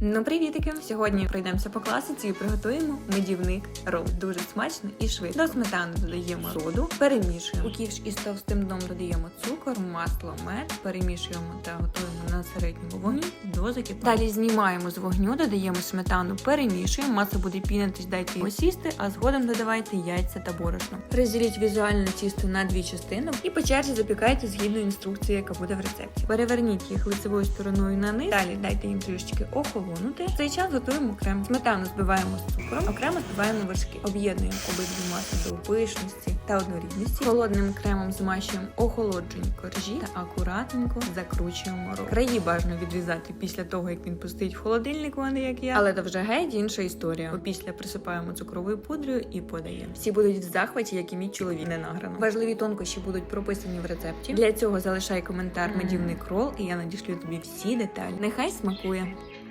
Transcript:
Ну, привітики! Сьогодні пройдемося по класиці і приготуємо медівник рол. Дуже смачно і швидко. До сметани додаємо соду, перемішуємо. У ківш із товстим дном додаємо цукор, масло, мед, перемішуємо та готуємо на середньому вогні до закипання. Далі знімаємо з вогню, додаємо сметану, перемішуємо. Маса буде пінитись, дайте її осісти, а згодом додавайте яйця та борошно. Розділіть візуально тісто на дві частини і по черзі запікайте згідно інструкції, яка буде в рецепті. Переверніть їх лицевою стороною на низ. Далі дайте їм трішечки охолонути. В цей час готуємо крем. Сметану збиваємо з цукром, окремо збиваємо вершки. Об'єднуємо обидві маси до пишності та однорідності. Холодним кремом змащуємо охолоджені коржі та акуратненько закручуємо рол. Краї бажано відрізати після того, як він постоїть в холодильнику, а не як я. Але то вже геть інша історія. Опісля присипаємо цукровою пудрою і подаємо. Всі будуть в захваті, як і мій чоловік не награно. Важливі тонкощі будуть прописані в рецепті. Для цього залишай коментар медівник рол, і я надішлю тобі всі деталі. Нехай смакує.